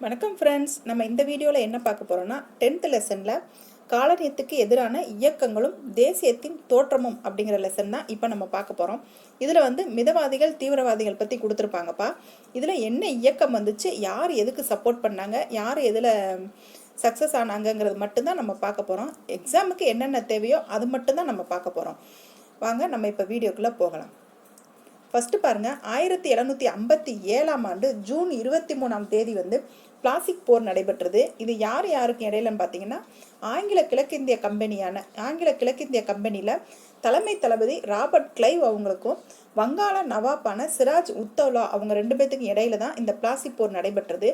வணக்கம் ஃப்ரெண்ட்ஸ் நம்ம இந்த வீடியோவில் என்ன பார்க்க போகிறோம்னா டென்த் லெசனில் காலனியத்துக்கு எதிரான இயக்கங்களும் தேசியத்தின் தோற்றமும் அப்படிங்கிற லெசன் தான் இப்போ நம்ம பார்க்க போகிறோம் இதில் வந்து மிதவாதிகள் தீவிரவாதிகள் பற்றி கொடுத்துருப்பாங்கப்பா. இதில் என்ன இயக்கம் வந்துச்சு யார் எதுக்கு சப்போர்ட் பண்ணாங்க யார் எதில் சக்ஸஸ் ஆனாங்கங்கிறது மட்டும்தான் நம்ம பார்க்க போகிறோம் எக்ஸாமுக்கு என்னென்ன தேவையோ அது மட்டும்தான் நம்ம பார்க்க போகிறோம் வாங்க நம்ம இப்போ வீடியோக்குள்ளே போகலாம். ஃபஸ்ட்டு பாருங்கள் ஆயிரத்தி எழுநூற்றி ஐம்பத்தி ஏழாம் ஆண்டு ஜூன் இருபத்தி மூணாம் தேதி வந்து பிளாஸ்டிக் போர் நடைபெற்றது. இது யார் யாருக்கு இடையிலன்னு பார்த்தீங்கன்னா ஆங்கில கிழக்கிந்திய கம்பெனியான ஆங்கில கிழக்கிந்திய கம்பெனியில் தலைமை தளபதி ராபர்ட் கிளைவ் அவங்களுக்கும் வங்காள நவாப்பான சிராஜ் உத்தவ்லா அவங்க ரெண்டு பேர்த்துக்கும் இடையில தான் இந்த பிளாஸ்டிக் போர் நடைபெற்றது.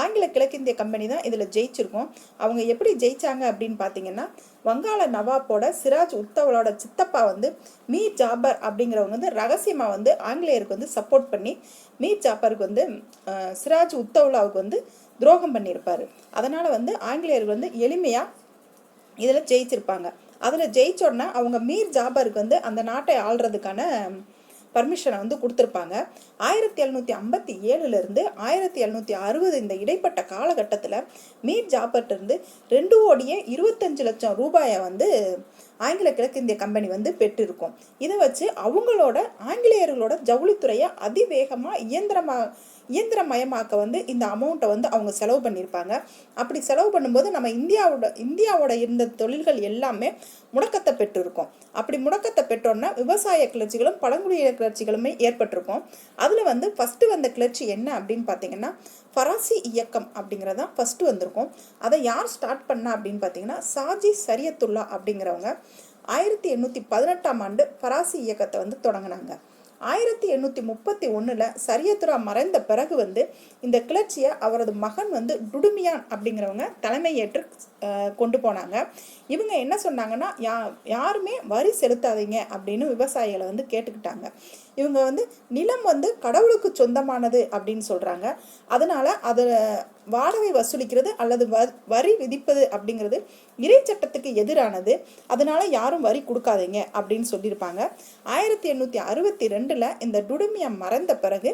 ஆங்கில கிழக்கிந்திய கம்பெனி தான் இதில் ஜெயிச்சிருக்கோம். அவங்க எப்படி ஜெயிச்சாங்க அப்படின்னு பார்த்தீங்கன்னா வங்காள நவாப்போட சிராஜ் உத்தவலோட சித்தப்பா வந்து மீர் ஜாபர் அப்படிங்கிறவங்க வந்து ரகசியமாக வந்து ஆங்கிலேயருக்கு வந்து சப்போர்ட் பண்ணி மீர் ஜாபருக்கு வந்து சிராஜ் உத்தவ்லாவுக்கு வந்து துரோகம் பண்ணியிருப்பார். அதனால் வந்து ஆங்கிலேயர்கள் வந்து எளிமையாக இதில் ஜெயிச்சிருப்பாங்க. அதில் ஜெயிச்சோடனே அவங்க மீர் ஜாபருக்கு வந்து அந்த நாட்டை ஆள்றதுக்கான பர்மிஷனை வந்து கொடுத்துருப்பாங்க. ஆயிரத்தி எழுநூற்றி ஐம்பத்தி ஏழுலேருந்து ஆயிரத்தி எழுநூற்றி அறுபது இந்த இடைப்பட்ட காலகட்டத்தில் மீர் ஜாபர்ட்டிருந்து ரெண்டு கோடியே இருபத்தஞ்சு லட்சம் ரூபாயை வந்து ஆங்கில கிழக்கிந்திய கம்பெனி வந்து பெற்றிருக்கும். இதை வச்சு அவங்களோட ஆங்கிலேயர்களோட ஜவுளித்துறையை அதிவேகமாக இயந்திரமாக இயந்திரமயமாக்க வந்து இந்த அமௌண்ட்டை வந்து அவங்க செலவு பண்ணியிருப்பாங்க. அப்படி செலவு பண்ணும்போது நம்ம இந்தியாவோட இந்தியாவோட இருந்த தொழில்கள் எல்லாமே முடக்கத்தை பெற்றிருக்கோம். அப்படி முடக்கத்தை பெற்றோன்னா விவசாய கிளர்ச்சிகளும் பழங்குடியின கிளர்ச்சிகளுமே ஏற்பட்டிருக்கும். அதில் வந்து ஃபஸ்ட்டு வந்த கிளர்ச்சி என்ன அப்படின்னு பார்த்தீங்கன்னா ஃபராசி இயக்கம் அப்படிங்கிறது தான் ஃபஸ்ட்டு வந்திருக்கும். அதை யார் ஸ்டார்ட் பண்ணா அப்படின்னு பார்த்தீங்கன்னா சாஜி சரியத்துல்லா அப்படிங்கிறவங்க. ஆயிரத்தி எண்ணூற்றி பதினெட்டாம் ஆண்டு பராசி இயக்கத்தை வந்து தொடங்கினாங்க. ஆயிரத்தி எண்ணூற்றி முப்பத்தி ஒன்றில் சரியத்துரா மறைந்த பிறகு வந்து இந்த கிளர்ச்சியை அவரது மகன் வந்து டுடுமியான் அப்படிங்கிறவங்க தலைமையேற்று கொண்டு போனாங்க. இவங்க என்ன சொன்னாங்கன்னா யா யாருமே வரி செலுத்தாதீங்க அப்படின்னு விவசாயிகளை வந்து கேட்டுக்கிட்டாங்க. இவங்க வந்து நிலம் வந்து கடவுளுக்கு சொந்தமானது அப்படின்னு சொல்கிறாங்க அதனால் அதை வாடகை வசூலிக்கிறது அல்லது வ வரி விதிப்பது அப்படிங்கிறது இறை சட்டத்துக்கு எதிரானது. அதனால் யாரும் வரி கொடுக்காதீங்க அப்படின்னு சொல்லியிருப்பாங்க. ஆயிரத்தி எண்ணூற்றி அறுபத்தி ரெண்டில் இந்த டுடுமியா மறைந்த பிறகு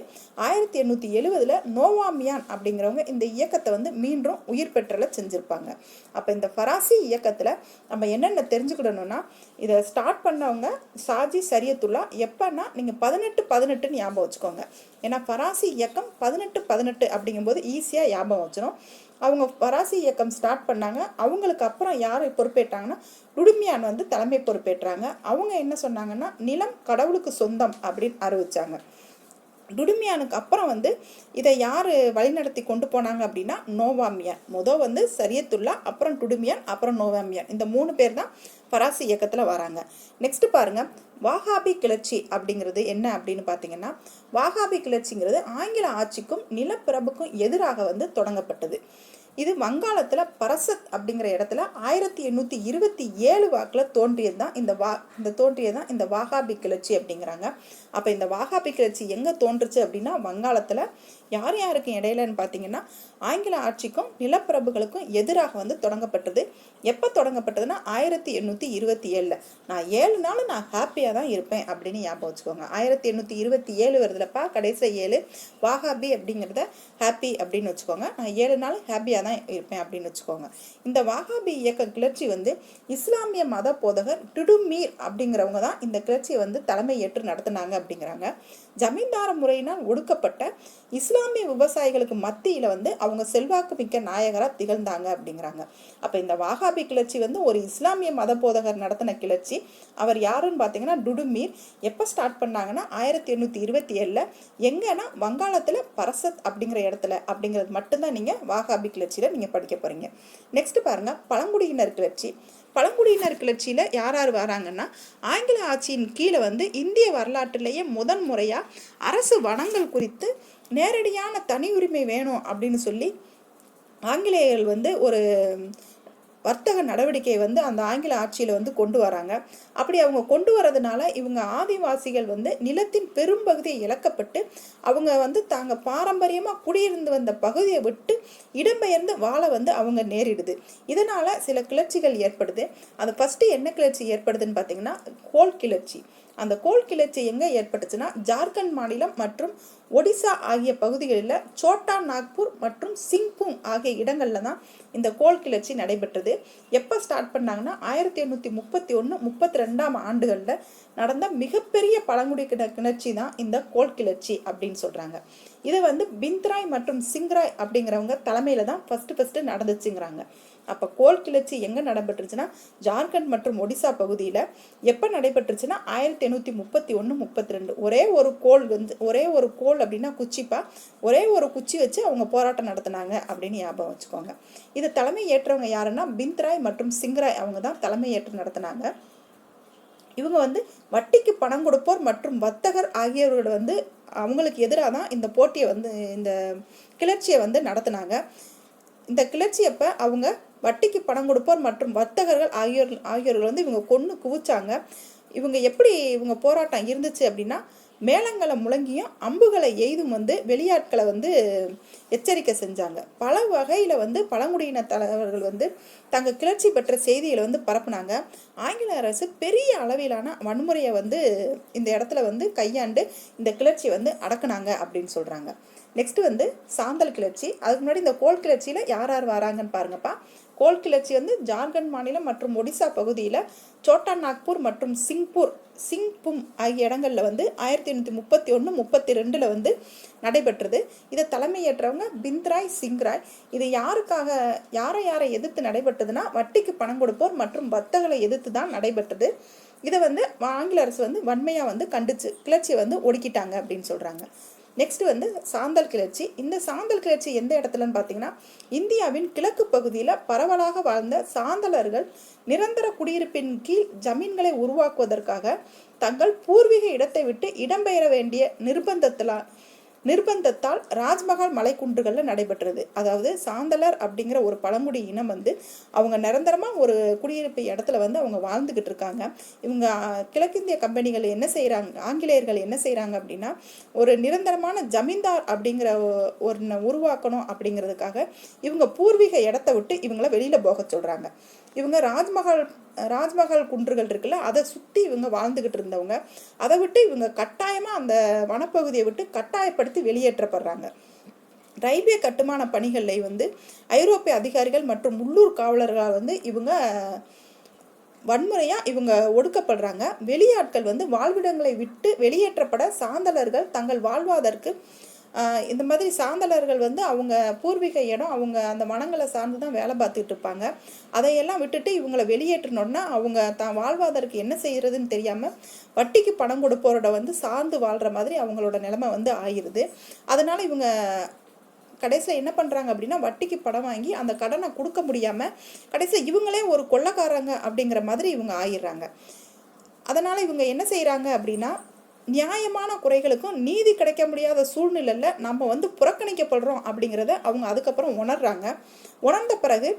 ஆயிரத்தி எண்ணூற்றி எழுவதில் நோவாமியான் அப்படிங்கிறவங்க இந்த இயக்கத்தை வந்து மீண்டும் உயிர் பெற்றல செஞ்சுருப்பாங்க. அப்போ இந்த ஃபராசி இயக்கத்தில் நம்ம என்னென்ன தெரிஞ்சுக்கிடணும்னா இதை ஸ்டார்ட் பண்ணவங்க சாஜி சரியத்துல்லா எப்போன்னா நீங்கள் பதினெட்டு பதினெட்டுன்னு ஞாபகம் வச்சுக்கோங்க. ஏன்னா பராசி இயக்கம் பதினெட்டு பதினெட்டு அப்படிங்கும்போது ஈஸியாக ஞாபகம் வச்சிடும் அவங்க பராசி இயக்கம் ஸ்டார்ட் பண்ணாங்க. அவங்களுக்கு அப்புறம் யார் பொறுப்பேற்றாங்கன்னா டுடுமியான் வந்து தலைமை பொறுப்பேற்றாங்க. அவங்க என்ன சொன்னாங்கன்னா நிலம் கடவுளுக்கு சொந்தம் அப்படின்னு அறிவிச்சாங்க. டுடுமியானுக்கு அப்புறம் வந்து இதை யார் வழிநடத்தி கொண்டு போனாங்க அப்படின்னா நோவாமியான் மொதல் வந்து சரியத்துல்லா அப்புறம் டுடுமியான் அப்புறம் நோவாமியான் இந்த மூணு பேர் தான் பராசி இயக்கத்தில் வராங்க. நெக்ஸ்ட் பாருங்கள் வாகாபி கிளர்ச்சி அப்படிங்கிறது என்ன அப்படின்னு பார்த்தீங்கன்னா வாகாபி கிளர்ச்சிங்கிறது ஆங்கில ஆட்சிக்கும் நிலப்பிரபுக்கும் எதிராக வந்து தொடங்கப்பட்டது. இது வங்காளத்தில் பரசத் அப்படிங்கிற இடத்துல ஆயிரத்தி எண்ணூற்றி இருபத்தி ஏழு வாக்கில் தோன்றியது தான் இந்த வா இந்த தோன்றியது தான் இந்த வாகாபி கிளர்ச்சி அப்படிங்கிறாங்க. அப்போ இந்த வாகாபி கிளர்ச்சி எங்கே தோன்றுச்சு அப்படின்னா வங்காளத்தில் யார் யாருக்கு இடையிலன்னு பார்த்தீங்கன்னா ஆங்கில ஆட்சிக்கும் நிலப்பிரபுகளுக்கும் எதிராக வந்து தொடங்கப்பட்டது. எப்போ தொடங்கப்பட்டதுன்னா ஆயிரத்தி எண்ணூற்றி இருபத்தி ஏழில். நான் ஏழு நாள் நான் ஹாப்பியாக தான் இருப்பேன் அப்படின்னு ஞாபகம் வச்சுக்கோங்க. ஆயிரத்தி எண்ணூற்றி இருபத்தி ஏழு வருதுலப்பா கடைசி ஏழு வாகாபி அப்படிங்கிறத ஹாப்பி அப்படின்னு வச்சுக்கோங்க. நான் ஏழு நாள் ஹாப்பியாக தான் இருப்பேன் அப்படின்னு வச்சுக்கோங்க. இந்த வாகாபி இயக்க கிளர்ச்சி வந்து இஸ்லாமிய மத போதகர் டுடுமீர் அப்படிங்கிறவங்க தான் இந்த கிளர்ச்சியை வந்து தலைமை ஏற்று நடத்தினாங்க அப்படிங்கிறாங்க. ஜமீன்தார முறையினால் ஒடுக்கப்பட்ட இஸ்லாமிய விவசாயிகளுக்கு மத்தியில் வந்து அவங்க செல்வாக்கு மிக்க நாயகராக திகழ்ந்தாங்க அப்படிங்கிறாங்க. அப்போ இந்த வாகாபி கிளர்ச்சி வந்து ஒரு இஸ்லாமிய மத போதகர் நடத்தின கிளர்ச்சி. அவர் யாருன்னு பார்த்தீங்கன்னா டுடுமீர். எப்போ ஸ்டார்ட் பண்ணாங்கன்னா ஆயிரத்தி எண்ணூற்றி இருபத்தி ஏழில் எங்கன்னா வங்காளத்தில் பரசத் அப்படிங்கிற இடத்துல. அப்படிங்கிறது மட்டும்தான் நீங்கள் வாகாபி கிளர்ச்சியில் நீங்கள் படிக்க போகிறீங்க நெக்ஸ்ட் பாருங்கள் பழங்குடியினர் கிளர்ச்சி. பழங்குடியினர் கிளர்ச்சியில் யார் யார் வராங்கன்னா ஆங்கில ஆட்சியின் கீழே வந்து இந்திய வரலாற்றிலேயே முதன் முறையாக அரசு வனங்கள் குறித்து நேரடியான தனி உரிமை வேணும் அப்படின்னு சொல்லி ஆங்கிலேயர்கள் வந்து ஒரு வர்த்தக நடவடிக்கை வந்து அந்த ஆங்கில ஆட்சியில் வந்து கொண்டு வராங்க. அப்படி அவங்க கொண்டு வரதுனால இவங்க ஆதிவாசிகள் வந்து நிலத்தின் பெரும்பகுதியை இழக்கப்பட்டு அவங்க வந்து தாங்க பாரம்பரியமாக குடியிருந்து வந்த பகுதியை விட்டு இடம்பெயர்ந்து வாழ வந்து அவங்க நேரிடுது. இதனால் சில கிளர்ச்சிகள் ஏற்படுது. அது ஃபஸ்ட்டு என்ன கிளர்ச்சி ஏற்படுதுன்னு பார்த்தீங்கன்னா கோல் கிளர்ச்சி. அந்த கோல் கிளர்ச்சி எங்கே ஏற்பட்டுச்சுன்னா ஜார்க்கண்ட் மாநிலம் மற்றும் ஒடிசா ஆகிய பகுதிகளில் சோட்டா நாக்பூர் மற்றும் சிங்பூங் ஆகிய இடங்களில் தான் இந்த கோல் கிளர்ச்சி நடைபெற்றது. எப்போ ஸ்டார்ட் பண்ணாங்கன்னா ஆயிரத்தி எண்ணூற்றி முப்பத்தி ஒன்று முப்பத்தி ரெண்டாம் ஆண்டுகளில் நடந்த மிகப்பெரிய பழங்குடி கிண கிளர்ச்சி தான் இந்த கோல் கிளர்ச்சி அப்படின்னு சொல்கிறாங்க இதை வந்து பிந்த்ராய் மற்றும் சிங்ராய் அப்படிங்கிறவங்க தலைமையில் தான் ஃபஸ்ட்டு ஃபஸ்ட்டு நடந்துச்சுங்கிறாங்க. அப்போ கோல் கிளர்ச்சி எங்கே நடைபெற்றுச்சுன்னா ஜார்க்கண்ட் மற்றும் ஒடிசா பகுதியில். எப்போ நடைபெற்றுச்சுன்னா ஆயிரத்தி எண்ணூற்றி முப்பத்தி ஒன்று முப்பத்தி ரெண்டு ஒரே ஒரு கோல் வந்து ஒரே ஒரு கோல் அப்படின்னா குச்சிப்பா ஒரே ஒரு குச்சி வச்சு அவங்க போராட்டம் நடத்தினாங்க அப்படின்னு ஞாபகம் வச்சுக்கோங்க. இதை தலைமை ஏற்றவங்க யாருன்னா பிந்த்ராய் மற்றும் சிங்ராய் அவங்க தான் தலைமை ஏற்று நடத்தினாங்க. இவங்க வந்து வட்டிக்கு பணம் கொடுப்போர் மற்றும் வர்த்தகர் ஆகியோரோட வந்து அவங்களுக்கு எதிராக தான் இந்த போட்டியை வந்து இந்த கிளர்ச்சியை வந்து நடத்தினாங்க. இந்த கிளர்ச்சியப்போ அவங்க வட்டிக்கு பணம் கொடுப்போர் மற்றும் வர்த்தகர்கள் ஆகியோர் ஆகியோர்கள் வந்து இவங்க கொன்று குவிச்சாங்க. இவங்க எப்படி இவங்க போராட்டம் இருந்துச்சு அப்படின்னா மேளங்களை முழங்கியும் அம்புகளை எய்தும் வந்து வெளியாட்களை வந்து எச்சரிக்கை செஞ்சாங்க. பல வகையில் வந்து பழங்குடியின தலைவர்கள் வந்து தங்கள் கிளர்ச்சி பெற்ற செய்திகளை வந்து பரப்புனாங்க. ஆங்கில அரசு பெரிய அளவிலான வன்முறையை வந்து இந்த இடத்துல வந்து கையாண்டு இந்த கிளர்ச்சியை வந்து அடக்குனாங்க அப்படின்னு சொல்கிறாங்க நெக்ஸ்ட்டு வந்து சாந்தல் கிளர்ச்சி. அதுக்கு முன்னாடி இந்த கோல் கிளர்ச்சியில் யார் யார் வராங்கன்னு பாருங்கப்பா. கோல் கிளர்ச்சி வந்து ஜார்க்கண்ட் மாநிலம் மற்றும் ஒடிசா பகுதியில் சோட்டா நாக்பூர் மற்றும் சிங்பூர் சிங்பும் ஆகிய இடங்களில் வந்து ஆயிரத்தி எண்ணூற்றி முப்பத்தி ஒன்று முப்பத்தி ரெண்டில் வந்து நடைபெற்றது. இதை தலைமையேற்றவங்க பிந்த்ராய் சிங்ராய். இது யாருக்காக யாரை யாரை எதிர்த்து நடைபெற்றதுன்னா வட்டிக்கு பணம் கொடுப்போர் மற்றும் வர்த்தகளை எதிர்த்து தான் நடைபெற்றது. இதை வந்து ஆங்கில அரசு வந்து வன்மையாக வந்து கண்டிச்சு கிளர்ச்சியை வந்து ஒடுக்கிட்டாங்க அப்படின்னு சொல்கிறாங்க நெக்ஸ்ட் வந்து சாந்தல் கிளர்ச்சி. இந்த சாந்தல் கிளர்ச்சி எந்த இடத்துலன்னு பார்த்தீங்கன்னா இந்தியாவின் கிழக்கு பகுதியில் பரவலாக வாழ்ந்த சாந்தலர்கள் நிரந்தர குடியிருப்பின் கீழ் ஜமீன்களை உருவாக்குவதற்காக தங்கள் பூர்வீக இடத்தை விட்டு இடம்பெயர வேண்டிய நிர்பந்தத்தில் நிர்பந்தத்தால் ராஜ்மஹால் மலைக்குன்றுகளில் நடைபெற்றது. அதாவது சாந்தலர் அப்படிங்கிற ஒரு பழங்குடி இனம் வந்து அவங்க நிரந்தரமாக ஒரு குடியிருப்பு இடத்துல வந்து அவங்க வாழ்ந்துக்கிட்டு இருக்காங்க. இவங்க கிழக்கிந்திய கம்பெனிகள் என்ன செய்கிறாங்க ஆங்கிலேயர்கள் என்ன செய்கிறாங்க அப்படின்னா ஒரு நிரந்தரமான ஜமீன்தார் அப்படிங்கிற ஒரு உருவாக்கணும் அப்படிங்கிறதுக்காக இவங்க பூர்வீக இடத்த விட்டு இவங்கள வெளியில் போக சொல்கிறாங்க இவங்க ராஜ்மஹால் ராஜ்மஹால் குன்றுகள் இருக்குல்ல அதை சுற்றி இவங்க வாழ்ந்துக்கிட்டு இருந்தவங்க. அதை விட்டு இவங்க கட்டாயமாக அந்த வனப்பகுதியை விட்டு கட்டாயப்படுத்தி வெளியேற்றப்படுறாங்க. ரயில்வே கட்டுமான பணிகளில் வந்து ஐரோப்பிய அதிகாரிகள் மற்றும் உள்ளூர் காவலர்களால் வந்து இவங்க வன்முறையாக இவங்க ஒடுக்கப்படுறாங்க. வெளியாட்கள் வந்து வாழ்விடங்களை விட்டு வெளியேற்றப்பட சாந்தலர்கள் தங்கள் வாழ்வாதற்கு இந்த மாதிரி சாந்தலர்கள் வந்து அவங்க பூர்வீக இடம் அவங்க அந்த மனங்களை சார்ந்து தான் வேலை பார்த்துட்டு இருப்பாங்க. அதையெல்லாம் விட்டுட்டு இவங்களை வெளியேற்றணுன்னா அவங்க தான் வாழ்வாதற்கு என்ன செய்கிறதுன்னு தெரியாமல் வட்டிக்கு பணம் கொடுப்போரோட வந்து சார்ந்து வாழ்கிற மாதிரி அவங்களோட நிலைமை வந்து ஆயிடுது. அதனால் இவங்க கடைசியில் என்ன பண்ணுறாங்க அப்படின்னா வட்டிக்கு படம் வாங்கி அந்த கடனை கொடுக்க முடியாமல் கடைசியில் இவங்களே ஒரு கொள்ளக்காரங்க அப்படிங்கிற மாதிரி இவங்க ஆயிடுறாங்க. அதனால் இவங்க என்ன செய்கிறாங்க அப்படின்னா நியாயமான குறைகளுக்கும் நீதி கிடைக்க முடியாத சூழ்நிலையில் நம்ம வந்து புறக்கணிக்கப்படுறோம் அப்படிங்கிறத அவங்க அதுக்கப்புறம் உணர்றாங்க. உணர்ந்த பிறகு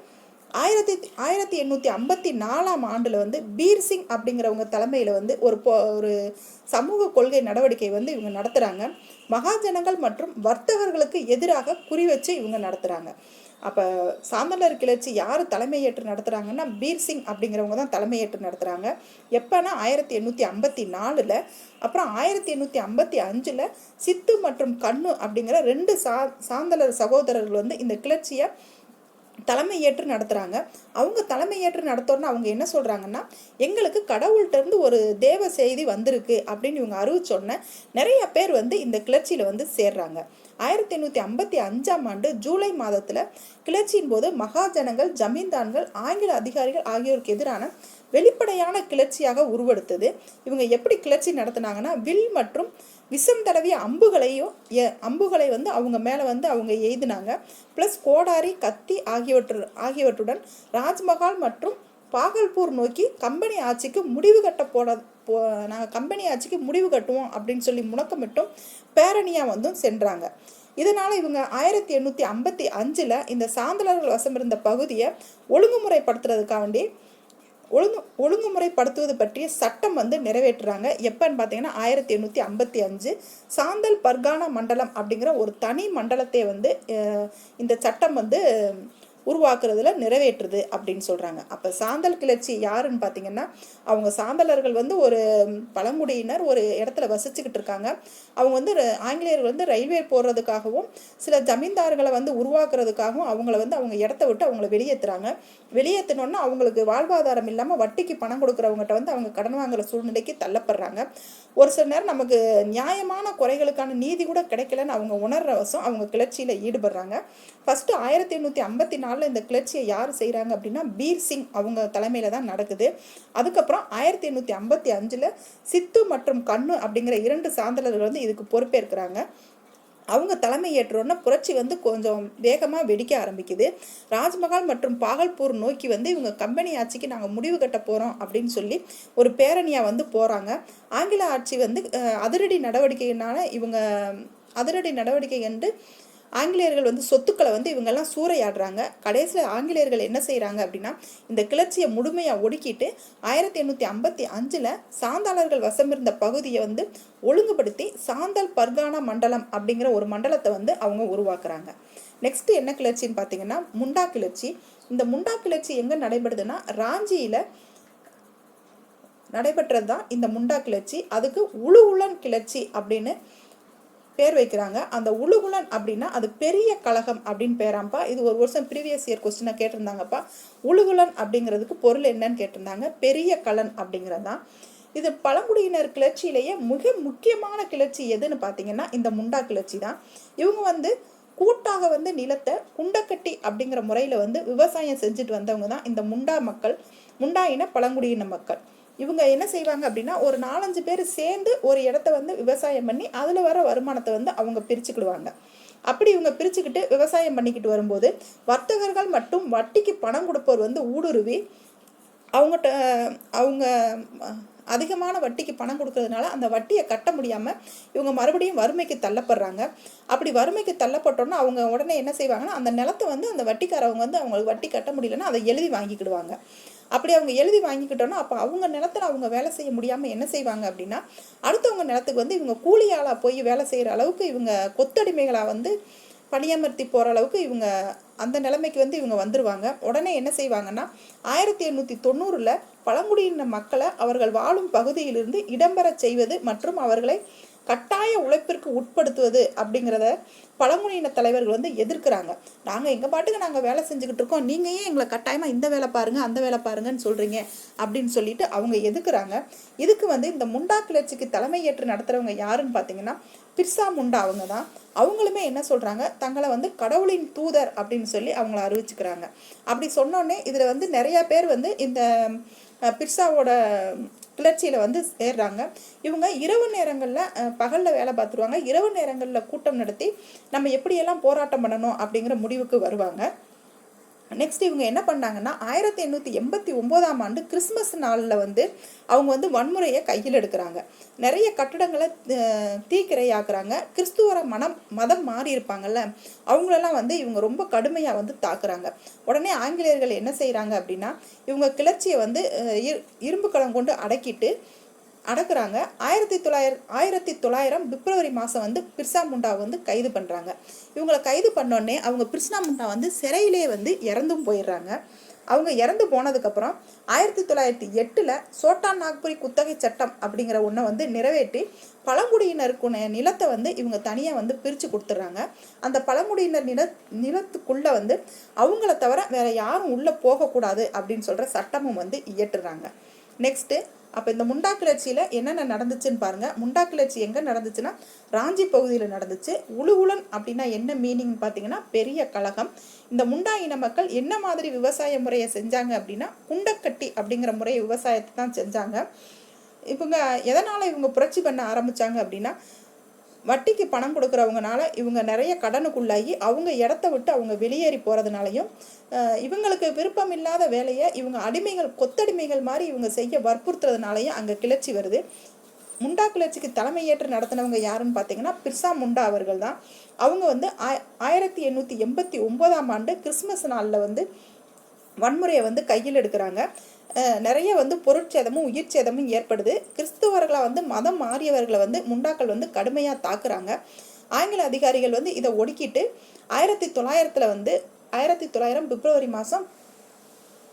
ஆயிரத்தி ஆயிரத்தி எண்ணூற்றி ஐம்பத்தி நாலாம் ஆண்டில் வந்து பீர் சிங் அப்படிங்கிறவங்க தலைமையில் வந்து ஒரு ஒரு சமூக கொள்கை நடவடிக்கை வந்து இவங்க நடத்துகிறாங்க மகாஜனங்கள் மற்றும் வர்த்தகர்களுக்கு எதிராக குறி வச்சு இவங்க நடத்துகிறாங்க அப்போ சாந்தலர் கிளர்ச்சி யார் தலைமையேற்று நடத்துகிறாங்கன்னா பீர் சிங் அப்படிங்கிறவங்க தான் தலைமையேற்று நடத்துகிறாங்க எப்போனா ஆயிரத்தி எண்ணூற்றி ஐம்பத்தி நாலில் அப்புறம் ஆயிரத்தி எண்ணூற்றி ஐம்பத்தி அஞ்சில் சித்து மற்றும் கண்ணு அப்படிங்கிற ரெண்டு சா சாந்தலர் சகோதரர்கள் வந்து இந்த கிளர்ச்சியை தலைமை ஏற்று நடத்துகிறாங்க அவங்க தலைமையேற்று நடத்தோன்னா நடத்தோன்னு அவங்க என்ன சொல்கிறாங்கன்னா எங்களுக்கு கடவுள்கிட்டருந்து ஒரு தேவ செய்தி வந்திருக்கு அப்படின்னு இவங்க அறிவிச்சோடனே நிறைய பேர் வந்து இந்த கிளர்ச்சியில் வந்து சேர்றாங்க. ஆயிரத்தி எண்ணூற்றி ஐம்பத்தி அஞ்சாம் ஆண்டு ஜூலை மாதத்தில் கிளர்ச்சியின் போது மகாஜனங்கள் ஜமீன்தான்கள் ஆங்கில அதிகாரிகள் ஆகியோருக்கு எதிரான வெளிப்படையான கிளர்ச்சியாக உருவெடுத்தது. இவங்க எப்படி கிளர்ச்சி நடத்தினாங்கன்னா வில் மற்றும் விஷம் தடவிய அம்புகளையும் அம்புகளை வந்து அவங்க மேலே வந்து அவங்க எய்தினாங்க. ப்ளஸ் கோடாரி கத்தி ஆகியவற்று ஆகியவற்றுடன் ராஜ்மஹால் மற்றும் பாகல்பூர் நோக்கி கம்பெனி ஆட்சிக்கு முடிவு கட்ட போட போ நாங்கள் கம்பெனி ஆட்சிக்கு முடிவு கட்டுவோம் அப்படின்னு சொல்லி முழக்கமிட்டும் பேரணியாக வந்தும் சென்றாங்க. இதனால் இவங்க ஆயிரத்தி எண்ணூற்றி ஐம்பத்தி அஞ்சில் இந்த சாந்தலர்கள் வசம் இருந்த பகுதியை ஒழுங்குமுறைப்படுத்துறதுக்காண்டி ஒழுங்கு ஒழுங்குமுறைப்படுத்துவது பற்றிய சட்டம் வந்து நிறைவேற்றுறாங்க. எப்போன்னு பார்த்தீங்கன்னா ஆயிரத்தி எண்ணூற்றி ஐம்பத்தி அஞ்சு சாந்தல் பர்கானா மண்டலம் அப்படிங்கிற ஒரு தனி மண்டலத்தை வந்து இந்த சட்டம் வந்து உருவாக்குறதுல நிறைவேற்றுது அப்படின்னு சொல்கிறாங்க அப்போ சாந்தல் கிளர்ச்சி யாருன்னு பார்த்தீங்கன்னா அவங்க சாந்தலர்கள் வந்து ஒரு பழங்குடியினர் ஒரு இடத்துல வசிச்சுக்கிட்டு இருக்காங்க. அவங்க வந்து ர- ஆங்கிலேயர்கள் வந்து ரயில்வே போடுறதுக்காகவும் சில ஜமீன்தார்களை வந்து உருவாக்குறதுக்காகவும் அவங்கள வந்து அவங்க இடத்த விட்டு அவங்கள வெளியேற்றுறாங்க வெளியேற்றினோன்னா அவங்களுக்கு வாழ்வாதாரம் இல்லாமல் வட்டிக்கு பணம் கொடுக்குறவங்ககிட்ட வந்து அவங்க கடன் வாங்குற சூழ்நிலைக்கு தள்ளப்படுறாங்க. ஒரு சில நேரம் நமக்கு நியாயமான குறைகளுக்கான நீதி கூட கிடைக்கலன்னு அவங்க உணர்ற வசம் அவங்க கிளர்ச்சியில் ஈடுபடுறாங்க. ஃபஸ்ட்டு ஆயிரத்தி எண்ணூற்றி ஐம்பத்தி நாலு நாளில் இந்த கிளர்ச்சியை யார் செய்கிறாங்க அப்படின்னா பீர் சிங் அவங்க தலைமையில் தான் நடக்குது. அதுக்கப்புறம் ஆயிரத்தி எண்ணூற்றி ஐம்பத்தி அஞ்சில் சித்து மற்றும் கண்ணு அப்படிங்கிற இரண்டு சாந்தலர்கள் வந்து இதுக்கு பொறுப்பேற்கிறாங்க. அவங்க தலைமை ஏற்றோன்னா புரட்சி வந்து கொஞ்சம் வேகமாக வெடிக்க ஆரம்பிக்குது. ராஜ்மஹால் மற்றும் பாகல்பூர் நோக்கி வந்து இவங்க கம்பெனி ஆட்சிக்கு நாங்கள் முடிவு கட்ட போகிறோம் அப்படின்னு சொல்லி ஒரு பேரணியாக வந்து போகிறாங்க ஆங்கில ஆட்சி வந்து அதிரடி நடவடிக்கையினால் இவங்க அதிரடி நடவடிக்கை என்று ஆங்கிலேயர்கள் வந்து சொத்துக்களை வந்து இவங்கெல்லாம் சூறையாடுறாங்க. கடைசியில் ஆங்கிலேயர்கள் என்ன செய்கிறாங்க அப்படின்னா இந்த கிளர்ச்சியை முழுமையாக ஒடுக்கிட்டு ஆயிரத்தி எண்ணூற்றி ஐம்பத்தி அஞ்சில் சாந்தாளர்கள் வசம் இருந்த பகுதியை வந்து ஒழுங்குபடுத்தி சாந்தல் பர்கானா மண்டலம் அப்படிங்கிற ஒரு மண்டலத்தை வந்து அவங்க உருவாக்குறாங்க. நெக்ஸ்ட் என்ன கிளர்ச்சின்னு பார்த்தீங்கன்னா முண்டா கிளர்ச்சி. இந்த முண்டா கிளர்ச்சி எங்கே நடைபெறுதுன்னா ராஞ்சியில் நடைபெற்றது தான் இந்த முண்டா கிளர்ச்சி. அதுக்கு உளுவுளன் கிளர்ச்சி அப்படின்னு பேர் வைக்கிறாங்க. அந்த உழுகுலன் அப்படின்னா அது பெரிய கழகம் அப்படின்னு பேராம்ப்பா. இது ஒரு வருஷம் ப்ரீவியஸ் இயர் கொஸ்டினாக கேட்டிருந்தாங்கப்பா. உழுகுலன் அப்படிங்கிறதுக்கு பொருள் என்னன்னு கேட்டிருந்தாங்க. பெரிய கலன் அப்படிங்கிறது தான் இது பழங்குடியினர் கிளர்ச்சியிலேயே மிக முக்கியமான கிளர்ச்சி எதுன்னு பார்த்தீங்கன்னா இந்த முண்டா கிளர்ச்சி தான் இவங்க வந்து கூட்டாக வந்து நிலத்தை குண்டக்கட்டி அப்படிங்கிற முறையில் வந்து விவசாயம் செஞ்சுட்டு வந்தவங்க தான் இந்த முண்டா மக்கள். முண்டா இன பழங்குடியின மக்கள். இவங்க என்ன செய்வாங்க அப்படின்னா ஒரு நாலஞ்சு பேர் சேர்ந்து ஒரு இடத்த வந்து விவசாயம் பண்ணி அதில் வர வருமானத்தை வந்து அவங்க பிரிச்சுக்கிடுவாங்க. அப்படி இவங்க பிரிச்சுக்கிட்டு விவசாயம் பண்ணிக்கிட்டு வரும்போது வர்த்தகர்கள் மற்றும் வட்டிக்கு பணம் கொடுப்பவர் வந்து ஊடுருவி அவங்ககிட்ட அவங்க அதிகமான வட்டிக்கு பணம் கொடுக்கறதுனால அந்த வட்டியை கட்ட முடியாமல் இவங்க மறுபடியும் வறுமைக்கு தள்ளப்படுறாங்க. அப்படி வறுமைக்கு தள்ளப்பட்டோன்னா அவங்க உடனே என்ன செய்வாங்கன்னா அந்த நிலத்தை வந்து அந்த வட்டிக்காரவங்க வந்து அவங்களுக்கு வட்டி கட்ட முடியலன்னா அதை எழுதி வாங்கிக்கிடுவாங்க. அப்படி அவங்க எழுதி வாங்கிக்கிட்டோன்னா அப்போ அவங்க நிலத்தில் அவங்க வேலை செய்ய முடியாமல் என்ன செய்வாங்க அப்படின்னா அடுத்தவங்க நிலத்துக்கு வந்து இவங்க கூலியாளாக போய் வேலை செய்கிற அளவுக்கு இவங்க கொத்தடிமைகளாக வந்து பணியமர்த்தி போகிற அளவுக்கு இவங்க அந்த நிலைமைக்கு வந்து இவங்க வந்துடுவாங்க உடனே என்ன செய்வாங்கன்னா ஆயிரத்தி எண்ணூற்றி தொண்ணூறில் பழங்குடியின மக்களை அவர்கள் வாழும் பகுதியிலிருந்து இடம்பெறச் செய்வது மற்றும் அவர்களை கட்டாய உழைப்பிற்கு உட்படுத்துவது அப்படிங்கிறத பழங்குடியின தலைவர்கள் வந்து எதிர்க்கிறாங்க. நாங்கள் எங்கள் பாட்டுக்கு நாங்கள் வேலை செஞ்சுக்கிட்டு இருக்கோம்? நீங்கள் ஏன் எங்களை கட்டாயமாக இந்த வேலை பாருங்கள் அந்த வேலை பாருங்கன்னு சொல்கிறீங்க அப்படின்னு சொல்லிட்டு அவங்க எதுக்குறாங்க இதுக்கு வந்து இந்த முண்டா கிளர்ச்சிக்கு தலைமை ஏற்று நடத்துகிறவங்க யாருன்னு பார்த்தீங்கன்னா பிர்சா முண்டா அவங்க தான். அவங்களுமே என்ன சொல்கிறாங்க தங்களை வந்து கடவுளின் தூதர் அப்படின்னு சொல்லி அவங்கள அறிவிச்சுக்கிறாங்க. அப்படி சொன்னோடனே இதில் வந்து நிறையா பேர் வந்து இந்த பிர்சாவோட கிளர்ச்சியில் வந்து சேர்றாங்க. இவங்க இரவு நேரங்களில் பகலில் வேலை பார்த்துருவாங்க. இரவு நேரங்களில் கூட்டம் நடத்தி நம்ம எப்படியெல்லாம் போராட்டம் பண்ணணும் அப்படிங்கிற முடிவுக்கு வருவாங்க. நெக்ஸ்ட் இவங்க என்ன பண்ணாங்கன்னா ஆயிரத்தி எண்ணூற்றி எண்பத்தி ஒம்போதாம் ஆண்டு கிறிஸ்மஸ் நாளில் வந்து அவங்க வந்து வன்முறையை கையில் எடுக்கிறாங்க. நிறைய கட்டடங்களை தீக்கிரையாக்குறாங்க. கிறிஸ்துவர மனம் மதம் மாறி இருப்பாங்கல்ல அவங்களெல்லாம் வந்து இவங்க ரொம்ப கடுமையாக வந்து தாக்குறாங்க. உடனே ஆங்கிலேயர்கள் என்ன செய்கிறாங்க அப்படின்னா இவங்க கிளர்ச்சியை வந்து இரு- இரும்பு களம் கொண்டு அடக்கிட்டு அடக்குறாங்க. ஆயிரத்தி தொள்ளாயிரம் ஆயிரத்தி தொள்ளாயிரம் பிப்ரவரி மாதம் வந்து பிர்சா முண்டா வந்து கைது பண்ணுறாங்க இவங்களை கைது பண்ணோடனே அவங்க பிர்சா முண்டா வந்து சிறையிலே வந்து இறந்தும் போயிடுறாங்க. அவங்க இறந்து போனதுக்கப்புறம் ஆயிரத்தி தொள்ளாயிரத்தி எட்டில் சோட்டா நாக்புரி குத்தகை சட்டம் அப்படிங்கிற ஒன்றை வந்து நிறைவேற்றி பழங்குடியினருக்குன நிலத்தை வந்து இவங்க தனியாக வந்து பிரித்து கொடுத்துட்றாங்க. அந்த பழங்குடியினர் நில நிலத்துக்குள்ளே வந்து அவங்கள தவிர வேறு யாரும் உள்ளே போகக்கூடாது அப்படின்னு சொல்கிற சட்டமும் வந்து இயற்றுறாங்க. நெக்ஸ்ட்டு அப்போ இந்த முண்டா கிளர்ச்சியில் என்னென்ன நடந்துச்சுன்னு பாருங்கள் முண்டா கிளர்ச்சி எங்கே நடந்துச்சுன்னா ராஞ்சி பகுதியில் நடந்துச்சு. உளுவுலன் அப்படின்னா என்ன மீனிங் பார்த்தீங்கன்னா பெரிய கழகம். இந்த முண்டா இன மக்கள் என்ன மாதிரி விவசாய முறையை செஞ்சாங்க அப்படின்னா குண்டக்கட்டி அப்படிங்கிற முறையை விவசாயத்தை தான் செஞ்சாங்க. இவங்க எதனால் இவங்க புரட்சி பண்ண ஆரம்பிச்சாங்க அப்படின்னா வட்டிக்கு பணம் கொடுக்குறவங்கனால இவங்க நிறைய கடனுக்குள்ளாகி அவங்க இடத்த விட்டு அவங்க வெளியேறி போகிறதுனாலையும் இவங்களுக்கு விருப்பம் இல்லாத வேலையை இவங்க அடிமைகள் கொத்தடிமைகள் மாதிரி இவங்க செய்ய வற்புறுத்துறதுனாலையும் அங்கே கிளர்ச்சி வருது. முண்டா கிளர்ச்சிக்கு தலைமையேற்று நடத்தினவங்க யாருன்னு பார்த்தீங்கன்னா பிர்சா முண்டா அவர்கள் தான். அவங்க வந்து ஆயிரத்தி எண்ணூற்றி எண்பத்தி ஒம்போதாம் ஆண்டு கிறிஸ்மஸ் நாளில் வந்து வன்முறையை வந்து கையில் எடுக்கிறாங்க. நிறைய வந்து பொருட்சேதமும் உயிர் சேதமும் ஏற்படுது. கிறிஸ்துவர்களை வந்து மதம் மாறியவர்களை வந்து முண்டாக்கள் வந்து கடுமையாக தாக்குறாங்க. ஆங்கில அதிகாரிகள் வந்து இதை ஒடுக்கிட்டு ஆயிரத்தி தொள்ளாயிரத்தில் வந்து ஆயிரத்தி தொள்ளாயிரம் பிப்ரவரி மாதம்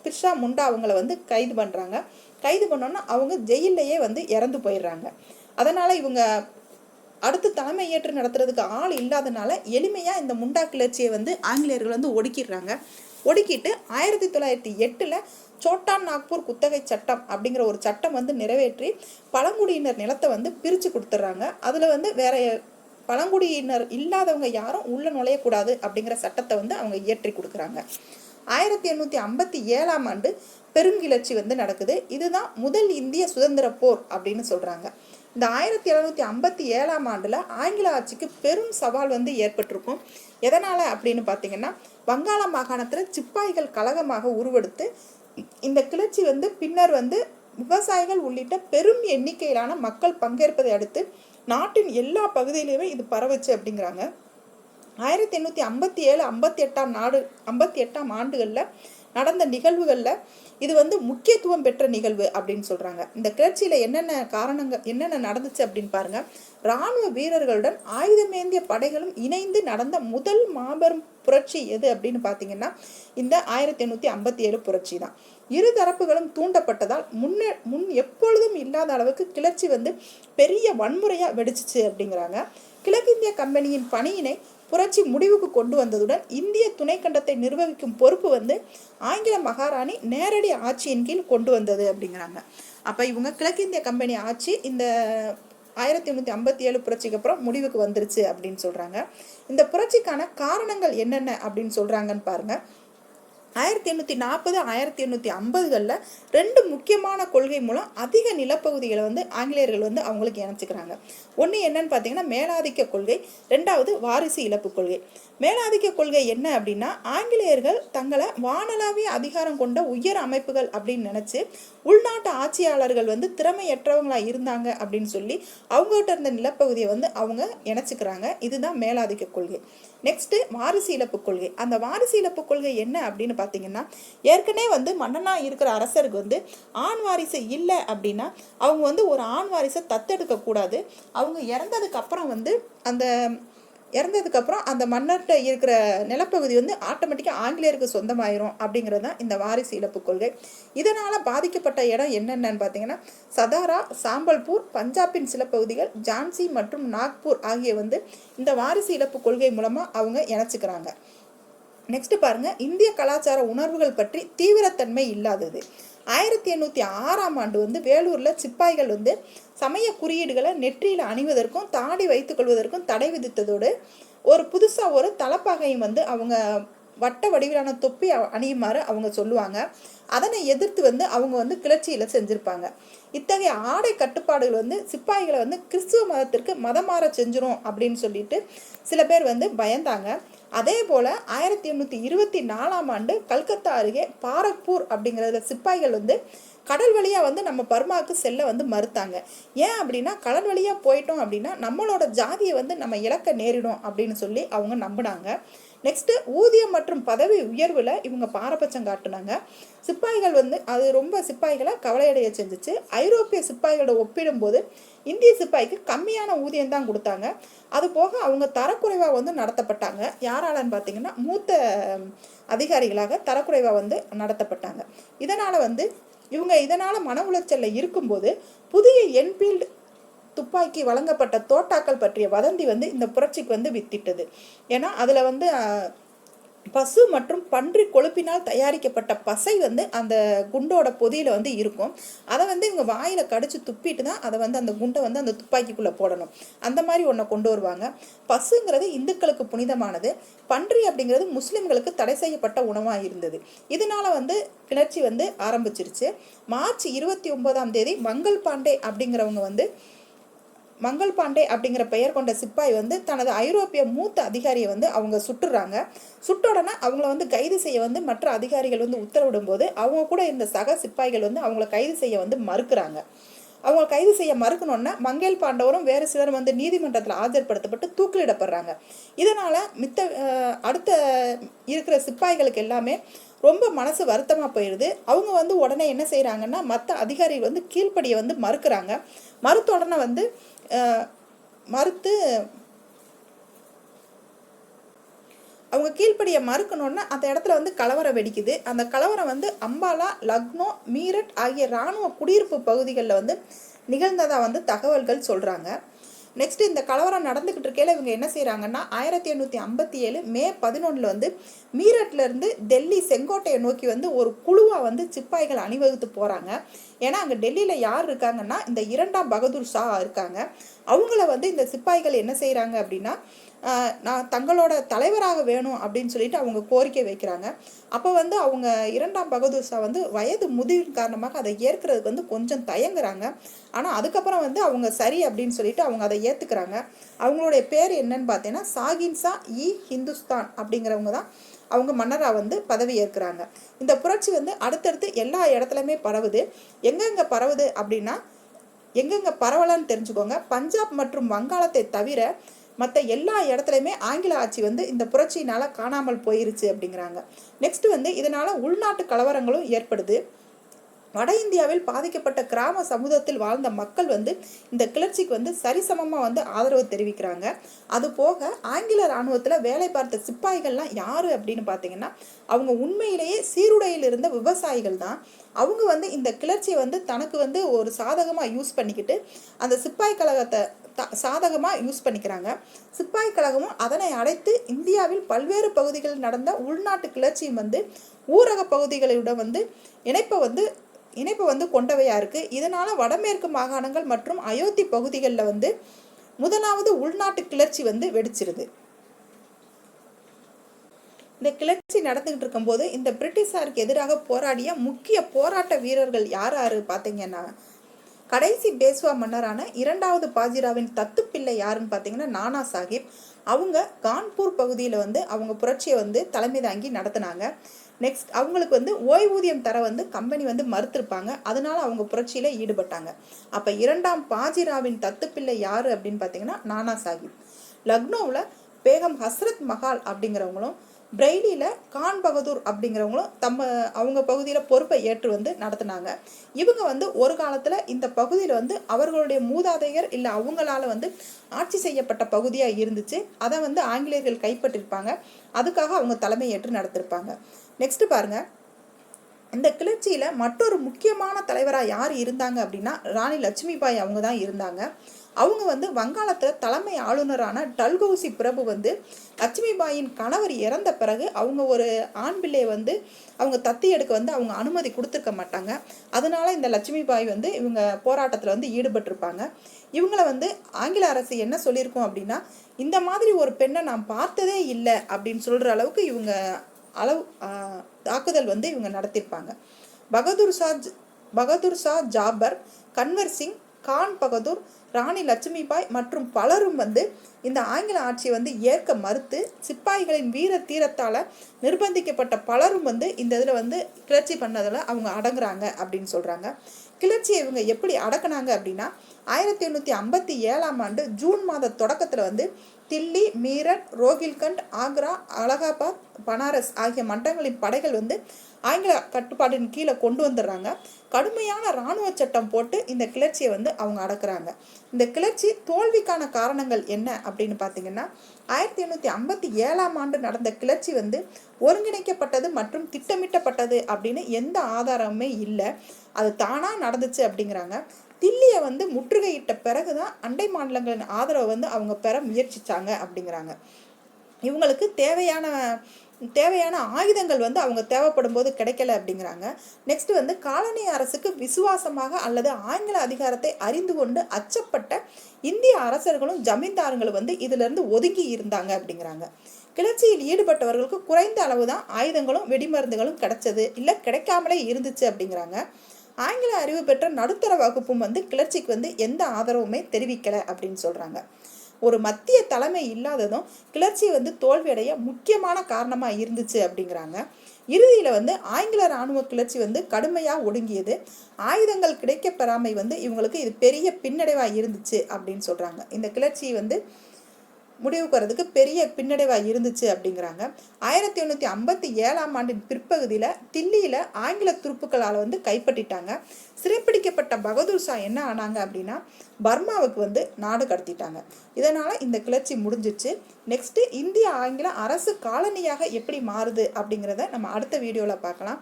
பிர்ஷா முண்டா அவங்கள வந்து கைது பண்ணுறாங்க கைது பண்ணோன்னா அவங்க ஜெயிலையே வந்து இறந்து போயிடுறாங்க. அதனால் இவங்க அடுத்து தலைமை ஏற்று நடத்துறதுக்கு ஆள் இல்லாதனால எளிமையாக இந்த முண்டா கிளர்ச்சியை வந்து ஆங்கிலேயர்கள் வந்து ஒடுக்கிடுறாங்க. ஒடுக்கிட்டு ஆயிரத்தி தொள்ளாயிரத்தி எட்டில் சோட்டான் நாக்பூர் குத்தகை சட்டம் அப்படிங்கிற ஒரு சட்டம் வந்து நிறைவேற்றி பழங்குடியினர் நிலத்தை வந்து பிரித்து கொடுத்துட்றாங்க அதில் வந்து வேற பழங்குடியினர் இல்லாதவங்க யாரும் உள்ளே நுழையக்கூடாது அப்படிங்கிற சட்டத்தை வந்து அவங்க இயற்றி கொடுக்குறாங்க. ஆயிரத்தி எண்ணூற்றி ஐம்பத்தி ஏழாம் ஆண்டு பெருங்கிளர்ச்சி வந்து நடக்குது. இதுதான் முதல் இந்திய சுதந்திர போர் அப்படின்னு சொல்கிறாங்க இந்த ஆயிரத்தி எழுநூற்றி ஐம்பத்தி ஏழாம் ஆண்டில் ஆங்கில ஆட்சிக்கு பெரும் சவால் வந்து ஏற்பட்டிருக்கும். எதனால் அப்படின்னு பார்த்தீங்கன்னா வங்காள மாகாணத்தில் சிப்பாய்கள் கழகமாக உருவெடுத்து இந்த கிளர்ச்சி வந்து பின்னர் வந்து விவசாயிகள் உள்ளிட்ட பெரும் எண்ணிக்கையிலான மக்கள் பங்கேற்பதை அடுத்து நாட்டின் எல்லா பகுதியிலுமே இது பரவுச்சு அப்படிங்கிறாங்க. ஆயிரத்தி எண்ணூற்றி ஐம்பத்தி ஏழு ஐம்பத்தி எட்டாம் நாடு ஐம்பத்தி எட்டாம் ஆண்டுகளில் நடந்த நிகழ்வுகளில் இது வந்து முக்கியத்துவம் பெற்ற நிகழ்வு அப்படின்னு சொல்கிறாங்க இந்த கிளர்ச்சியில் என்னென்ன காரணங்கள் என்னென்ன நடந்துச்சு அப்படின்னு பாருங்கள் இராணுவ வீரர்களுடன் ஆயுதமேந்திய படைகளும் இணைந்து நடந்த முதல் மாபெரும் புரட்சி எது அப்படின்னு பார்த்தீங்கன்னா இந்த ஆயிரத்தி எண்ணூற்றி ஐம்பத்தி ஏழு புரட்சி தான். இரு தரப்புகளும் தூண்டப்பட்டதால் முன்னே முன் எப்பொழுதும் இல்லாத அளவுக்கு கிளர்ச்சி வந்து பெரிய வன்முறையாக வெடிச்சிச்சு அப்படிங்கிறாங்க. கிழக்கிந்திய கம்பெனியின் பணியினை புரட்சி முடிவுக்கு கொண்டு வந்ததுடன் இந்திய துணைக்கண்டத்தை நிர்வகிக்கும் பொறுப்பு வந்து ஆங்கில மகாராணி நேரடி ஆட்சியின் கீழ் கொண்டு வந்தது அப்படிங்கிறாங்க. அப்போ இவங்க கிழக்கிந்திய கம்பெனி ஆட்சி இந்த ஆயிரத்தி எண்ணூற்றி ஐம்பத்தி ஏழு புரட்சிக்கு அப்புறம் முடிவுக்கு வந்துருச்சு அப்படின்னு சொல்கிறாங்க இந்த புரட்சிக்கான காரணங்கள் என்னென்ன அப்படின்னு சொல்கிறாங்கன்னு பாருங்கள் ஆயிரத்தி எண்ணூற்றி நாற்பது ஆயிரத்தி எண்ணூற்றி ஐம்பதுகளில் ரெண்டு முக்கியமான கொள்கை மூலம் அதிக நிலப்பகுதிகளை வந்து ஆங்கிலேயர்கள் வந்து அவங்களுக்கு இணைச்சிக்கிறாங்க. ஒன்று என்னன்னு பார்த்தீங்கன்னா மேலாதிக்க கொள்கை ரெண்டாவது வாரிசு இழப்பு கொள்கை. மேலாதிக்க கொள்கை என்ன அப்படின்னா ஆங்கிலேயர்கள் தங்களை வானளாவிய அதிகாரம் கொண்ட உயர் அமைப்புகள் அப்படின்னு நினச்சி உள்நாட்டு ஆட்சியாளர்கள் வந்து திறமையற்றவங்களாக இருந்தாங்க அப்படின்னு சொல்லி அவங்ககிட்ட இருந்த நிலப்பகுதியை வந்து அவங்க இணைச்சிக்கிறாங்க. இதுதான் மேலாதிக்க கொள்கை. நெக்ஸ்ட்டு வாரிசு இழப்பு கொள்கை. அந்த வாரிசு இழப்பு கொள்கை என்ன அப்படின்னு பார்த்தீங்கன்னா ஏற்கனவே வந்து மன்னனாக இருக்கிற அரசருக்கு வந்து ஆண் வாரிசு இல்லை அப்படின்னா அவங்க வந்து ஒரு ஆண் வாரிசை தத்தெடுக்கக்கூடாது. அவங்க இறந்ததுக்கு அப்புறம் வந்து அந்த இறந்ததுக்கப்புறம் அந்த மன்னர்கிட்ட இருக்கிற நிலப்பகுதி வந்து ஆட்டோமேட்டிக்காக ஆங்கிலேயருக்கு சொந்தமாயிரும் அப்படிங்கிறது தான் இந்த வாரிசு இழப்பு கொள்கை. இதனால் பாதிக்கப்பட்ட இடம் என்னென்னு பார்த்தீங்கன்னா சதாரா சாம்பல்பூர் பஞ்சாபின் சில பகுதிகள் ஜான்சி மற்றும் நாக்பூர் ஆகிய வந்து இந்த வாரிசு இழப்பு கொள்கை மூலமாக அவங்க இணைச்சிக்கிறாங்க. நெக்ஸ்ட் பாருங்க இந்திய கலாச்சார உணர்வுகள் பற்றி தீவிரத்தன்மை இல்லாதது. ஆயிரத்தி எண்ணூற்றி ஆறாம் ஆண்டு வந்து வேலூரில் சிப்பாய்கள் வந்து சமய குறியீடுகளை நெற்றியில் அணிவதற்கும் தாடி வைத்துக்கொள்வதற்கும் தடை விதித்ததோடு ஒரு புதுசாக ஒரு தலப்பாகையும் வந்து அவங்க வட்ட வடிவிலான தொப்பி அணியுமாறு அவங்க சொல்லுவாங்க. அதனை எதிர்த்து வந்து அவங்க வந்து கிளர்ச்சியில் செஞ்சுருப்பாங்க. இத்தகைய ஆடை கட்டுப்பாடுகள் வந்து சிப்பாய்களை வந்து கிறிஸ்துவ மதத்திற்கு மதம் மாற செஞ்சிரும் அப்படின்னு சொல்லிட்டு சில பேர் வந்து பயந்தாங்க. அதே போல் ஆயிரத்தி எண்ணூற்றி இருபத்தி நாலாம் ஆண்டு கல்கத்தா அருகே பாரக்பூர் அப்படிங்கிறத சிப்பாய்கள் வந்து கடல் வழியாக வந்து நம்ம பர்மாவுக்கு செல்ல வந்து மறுத்தாங்க. ஏன் அப்படின்னா கடல் வழியாக போயிட்டோம் அப்படின்னா நம்மளோட ஜாதியை வந்து நம்ம இழக்க நேரிடும் அப்படின்னு சொல்லி அவங்க நம்பினாங்க. நெக்ஸ்ட்டு ஊதியம் மற்றும் பதவி உயர்வில் இவங்க பாரபட்சம் காட்டுனாங்க. சிப்பாய்கள் வந்து அது ரொம்ப சிப்பாய்களை கவலையடைய செஞ்சிச்சு. ஐரோப்பிய சிப்பாய்களோட ஒப்பிடும்போது இந்திய சிப்பாய்க்கு கம்மியான ஊதியம் தான் கொடுத்தாங்க. அது போக அவங்க தரக்குறைவாக வந்து நடத்தப்பட்டாங்க. யாராலன்னு பார்த்தீங்கன்னா மூத்த அதிகாரிகளாக தரக்குறைவாக வந்து நடத்தப்பட்டாங்க. இதனால் வந்து இவங்க இதனால் மன உளைச்சலில் இருக்கும்போது புதிய என்ஃபீல்டு துப்பாக்கி வழங்கப்பட்ட தோட்டாக்கள் பற்றிய வதந்தி வந்து இந்த புரட்சிக்கு வந்து வித்திட்டது. ஏன்னா அதில் வந்து பசு மற்றும் பன்றி கொழுப்பினால் தயாரிக்கப்பட்ட பசை வந்து அந்த குண்டோட பொதியில் வந்து இருக்கும். அதை வந்து இவங்க வாயில் கடிச்சு துப்பிட்டு தான் அதை வந்து அந்த குண்டை வந்து அந்த துப்பாக்கிக்குள்ளே போடணும். அந்த மாதிரி ஒன்றை கொண்டு வருவாங்க. பசுங்கிறது இந்துக்களுக்கு புனிதமானது. பன்றி அப்படிங்கிறது முஸ்லீம்களுக்கு தடை செய்யப்பட்ட உணவாக இருந்தது. இதனால் வந்து கிளர்ச்சி வந்து ஆரம்பிச்சிருச்சு. மார்ச் இருபத்தி ஒன்பதாம் தேதி மங்கள் பாண்டே அப்படிங்கிறவங்க வந்து மங்கள் பாண்டே அப்படிங்கிற பெயர் கொண்ட சிப்பாய் வந்து தனது ஐரோப்பிய மூத்த அதிகாரியை வந்து அவங்க சுட்டுறாங்க. சுட்டோடனே அவங்கள வந்து கைது செய்ய வந்து மற்ற அதிகாரிகள் வந்து உத்தரவிடும் போது அவங்க கூட இந்த சக சிப்பாய்கள் வந்து அவங்கள கைது செய்ய வந்து மறுக்கிறாங்க. அவங்க கைது செய்ய மறுக்கணுன்னா மங்கேல் பாண்டவரும் வேறு சிலரும் வந்து நீதிமன்றத்தில் ஆஜர்படுத்தப்பட்டு தூக்கிலிடப்படுறாங்க. இதனால் மித்த அடுத்த இருக்கிற சிப்பாய்களுக்கு எல்லாமே ரொம்ப மனசு வருத்தமாக போயிடுது அவங்க வந்து உடனே என்ன செய்கிறாங்கன்னா மற்ற அதிகாரிகள் வந்து கீழ்ப்படியை வந்து மறுக்கிறாங்க. மறுத்த உடனே வந்து மறுத்து அவங்க கீழ்ப்படியை மறுக்கணுன்னா அந்த இடத்துல வந்து கலவரம் வெடிக்குது. அந்த கலவரம் வந்து அம்பாலா லக்னோ மீரட் ஆகிய இராணுவ குடியிருப்பு பகுதிகளில் வந்து நிகழ்ந்ததாக வந்து தகவல்கள் சொல்கிறாங்க நெக்ஸ்ட் இந்த கலவரம் நடந்துக்கிட்டு இருக்கையில இவங்க என்ன செய்கிறாங்கன்னா ஆயிரத்தி எண்ணூற்றி ஐம்பத்தி ஏழு மே பதினொன்றில் வந்து மீரட்ல இருந்து டெல்லி செங்கோட்டையை நோக்கி வந்து ஒரு குழுவாக வந்து சிப்பாய்கள் அணிவகுத்து போகிறாங்க ஏன்னா அங்கே டெல்லியில் யார் இருக்காங்கன்னா இந்த இரண்டாம் பகதூர் ஷா இருக்காங்க. அவங்கள வந்து இந்த சிப்பாய்கள் என்ன செய்கிறாங்க அப்படின்னா நான் தங்களோட தலைவராக வேணும் அப்படின்னு சொல்லிட்டு அவங்க கோரிக்கை வைக்கிறாங்க. அப்போ வந்து அவங்க இரண்டாம் பகதூர் ஷா வந்து வயது முதிர் காரணமாக அதை ஏற்கிறதுக்கு வந்து கொஞ்சம் தயங்குறாங்க. ஆனால் அதுக்கப்புறம் வந்து அவங்க சரி அப்படின்னு சொல்லிட்டு அவங்க அதை ஏற்றுக்கிறாங்க அவங்களுடைய பேர் என்னன்னு பார்த்தீங்கன்னா சாகின்சா இ ஹிந்துஸ்தான் அப்படிங்கிறவங்க தான் அவங்க மன்னராக வந்து பதவி ஏற்கிறாங்க. இந்த புரட்சி வந்து அடுத்தடுத்து எல்லா இடத்துலையுமே பரவுது. எங்கெங்கே பரவுது அப்படின்னா எங்கெங்கே பரவலான்னு தெரிஞ்சுக்கோங்க. பஞ்சாப் மற்றும் வங்காளத்தை தவிர மற்ற எல்லா இடத்துலையுமே ஆங்கில ஆட்சி வந்து இந்த புரட்சியினால் காணாமல் போயிருச்சு அப்படிங்கிறாங்க. நெக்ஸ்ட் வந்து இதனால் உள்நாட்டு கலவரங்களும் ஏற்படுது. வட இந்தியாவில் பாதிக்கப்பட்ட கிராம சமூகத்தில் வாழ்ந்த மக்கள் வந்து இந்த கிளர்ச்சிக்கு வந்து சரிசமமாக வந்து ஆதரவு தெரிவிக்கிறாங்க. அது போக ஆங்கில இராணுவத்தில் வேலை பார்த்த சிப்பாய்கள்லாம் யார் அப்படின்னு பார்த்தீங்கன்னா அவங்க உண்மையிலேயே சீருடையில் இருந்த விவசாயிகள் தான். அவங்க வந்து இந்த கிளர்ச்சியை வந்து தனக்கு வந்து ஒரு சாதகமாக யூஸ் பண்ணிக்கிட்டு அந்த சிப்பாய் கழகத்தை சாதகமாக யூஸ் பண்ணிக்கிறாங்க. சிப்பாய் கழகமும் அதனை அடைத்து இந்தியாவில் பல்வேறு பகுதிகளில் நடந்த உள்நாட்டு கிளர்ச்சியும் வந்து ஊரக பகுதிகளுடன் வந்து இணைப்பை வந்து இணைப்பு வந்து கொண்டவையா இருக்கு. இதனால வடமேற்கு மாகாணங்கள் மற்றும் அயோத்தி பகுதிகளில் வந்து முதலாவது உள்நாட்டு கிளர்ச்சி வந்து வெடிச்சிருது. இந்த கிளர்ச்சி நடந்துகிட்டு இருக்கும்போது இந்த பிரிட்டிஷாருக்கு எதிராக போராடிய முக்கிய போராட்ட வீரர்கள் யார் யாரு பார்த்தீங்கன்னா கடைசி பேஸ்வா மன்னரான இரண்டாவது பாஜிராவின் தத்து பிள்ளை யாருன்னு பார்த்தீங்கன்னா நானா சாஹிப். அவங்க கான்பூர் பகுதியில் வந்து அவங்க புரட்சியை வந்து தலைமை தாங்கி நடத்தினாங்க. நெக்ஸ்ட் அவங்களுக்கு வந்து ஓய்வூதியம் தர வந்து கம்பெனி வந்து மறுத்திருப்பாங்க. அதனால அவங்க புரட்சியில் ஈடுபட்டாங்க. அப்போ இரண்டாம் பாஜிராவின் தத்துப்பிள்ளை யார் அப்படின்னு பார்த்தீங்கன்னா நானா சாஹிப். லக்னோவில் பேகம் ஹஸ்ரத் மஹால் அப்படிங்கிறவங்களும் பிரெய்லியில் கான் பகதூர் அப்படிங்கிறவங்களும் தம்ம அவங்க பகுதியில் பொறுப்பை ஏற்று வந்து நடத்தினாங்க. இவங்க வந்து ஒரு காலத்தில் இந்த பகுதியில் வந்து அவர்களுடைய மூதாதையர் இல்லை அவங்களால வந்து ஆட்சி செய்யப்பட்ட பகுதியாக இருந்துச்சு. அதை வந்து ஆங்கிலேயர்கள் கைப்பற்றிருப்பாங்க. அதுக்காக அவங்க தலைமை ஏற்று நடத்திருப்பாங்க. நெக்ஸ்ட்டு பாருங்க. இந்த கிளர்ச்சியில் மற்றொரு முக்கியமான தலைவராக யார் இருந்தாங்க அப்படின்னா ராணி லட்சுமிபாய் அவங்க தான் இருந்தாங்க. அவங்க வந்து வங்காளத்தில் தலைமை ஆளுநரான டல்கௌசி பிரபு வந்து லட்சுமிபாயின் கணவர் இறந்த பிறகு அவங்க ஒரு ஆண் பிள்ளையை வந்து அவங்க தத்தி எடுக்க வந்து அவங்க அனுமதி கொடுத்துருக்க மாட்டாங்க. அதனால இந்த லட்சுமிபாய் வந்து இவங்க போராட்டத்தில் வந்து ஈடுபட்டிருப்பாங்க. இவங்கள வந்து ஆங்கில அரசு என்ன சொல்லியிருக்கோம் அப்படின்னா இந்த மாதிரி ஒரு பெண்ணை நான் பார்த்ததே இல்லை அப்படின்னு சொல்கிற அளவுக்கு இவங்க அளவு தாக்குதல் வந்து இவங்க நடத்தியிருப்பாங்க. பகதூர் ஷா ஜ- பகதூர் ஷா ஜாபர் கன்வர் சிங் கான் பகதூர் ராணி லட்சுமிபாய் மற்றும் பலரும் வந்து இந்த ஆங்கில ஆட்சியை வந்து ஏற்க மறுத்து சிப்பாய்களின் வீர தீரத்தால் நிர்பந்திக்கப்பட்ட பலரும் வந்து இந்த இதில் வந்து கிளர்ச்சி பண்ணதில் அவங்க அடங்குறாங்க அப்படின்னு சொல்கிறாங்க கிளர்ச்சியை இவங்க எப்படி அடக்குனாங்க அப்படின்னா ஆயிரத்தி எண்ணூற்றி ஐம்பத்தி ஏழாம் ஆண்டு ஜூன் மாத தொடக்கத்தில் வந்து தில்லி மீரட் ரோகில்கண்ட் ஆக்ரா அலகாபாத் பனாரஸ் ஆகிய மண்டங்களின் படைகள் வந்து ஆங்கில கட்டுப்பாட்டின் கீழே கொண்டு வந்துடுறாங்க. கடுமையான இராணுவ சட்டம் போட்டு இந்த கிளர்ச்சியை வந்து அவங்க அடக்குறாங்க. இந்த கிளர்ச்சி தோல்விக்கான காரணங்கள் என்ன அப்படின்னு பார்த்தீங்கன்னா ஆயிரத்தி எண்ணூற்றி ஐம்பத்தி ஏழாம் ஆண்டு நடந்த கிளர்ச்சி வந்து ஒருங்கிணைக்கப்பட்டது மற்றும் திட்டமிட்டப்பட்டது அப்படின்னு எந்த ஆதாரமுமே இல்லை. அது தானாக நடந்துச்சு அப்படிங்கிறாங்க. தில்லியை வந்து முற்றுகையிட்ட பிறகு தான் அண்டை மாநிலங்களின் ஆதரவை வந்து அவங்க பெற முயற்சிச்சாங்க அப்படிங்கிறாங்க. இவங்களுக்கு தேவையான தேவையான ஆயுதங்கள் வந்து அவங்க தேவைப்படும் போது கிடைக்கல அப்படிங்கிறாங்க. நெக்ஸ்ட் வந்து காலனி அரசுக்கு விசுவாசமாக அல்லது ஆங்கில அதிகாரத்தை அறிந்து கொண்டு அச்சப்பட்ட இந்திய அரசர்களும் ஜமீன்தாரங்களும் வந்து இதுல இருந்து ஒதுங்கி இருந்தாங்க அப்படிங்கிறாங்க. கிளர்ச்சியில் ஈடுபட்டவர்களுக்கு குறைந்த அளவு தான் ஆயுதங்களும் வெடிமருந்துகளும் கிடைச்சது. இல்லை கிடைக்காமலே இருந்துச்சு அப்படிங்கிறாங்க. ஆங்கில அறிவு பெற்ற நடுத்தர வகுப்பும் வந்து கிளர்ச்சிக்கு வந்து எந்த ஆதரவுமே தெரிவிக்கலை அப்படின்னு சொல்கிறாங்க ஒரு மத்திய தலைமை இல்லாததும் கிளர்ச்சி வந்து தோல்வியடைய முக்கியமான காரணமாக இருந்துச்சு அப்படிங்கிறாங்க. இறுதியில் வந்து ஆங்கில இராணுவ கிளர்ச்சி வந்து கடுமையாக ஒடுங்கியது. ஆயுதங்கள் கிடைக்கப்பெறாமை வந்து இவங்களுக்கு இது பெரிய பின்னடைவாக இருந்துச்சு அப்படின்னு சொல்கிறாங்க இந்த கிளர்ச்சி வந்து முடிவுக்கு வரதுக்கு பெரிய பின்னடைவாக இருந்துச்சு அப்படிங்கிறாங்க. ஆயிரத்தி எண்ணூற்றி ஐம்பத்தி ஏழாம் ஆண்டின் பிற்பகுதியில் தில்லியில் ஆங்கில துருப்புக்களால் வந்து கைப்பற்றிட்டாங்க. சிறைப்பிடிக்கப்பட்ட பகதூர் ஷா என்ன ஆனாங்க அப்படின்னா பர்மாவுக்கு வந்து நாடு கடத்திட்டாங்க. இதனால் இந்த கிளர்ச்சி முடிஞ்சிச்சு நெக்ஸ்ட்டு இந்திய ஆங்கில அரசு காலனியாக எப்படி மாறுது அப்படிங்கிறத நம்ம அடுத்த வீடியோவில் பார்க்கலாம்.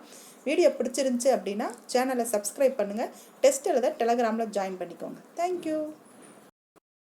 வீடியோ பிடிச்சிருந்துச்சு அப்படின்னா சேனலை சப்ஸ்கிரைப் பண்ணுங்கள் டெஸ்ட் எழுத டெலகிராமில் ஜாயின் பண்ணிக்கோங்க. தேங்க்யூ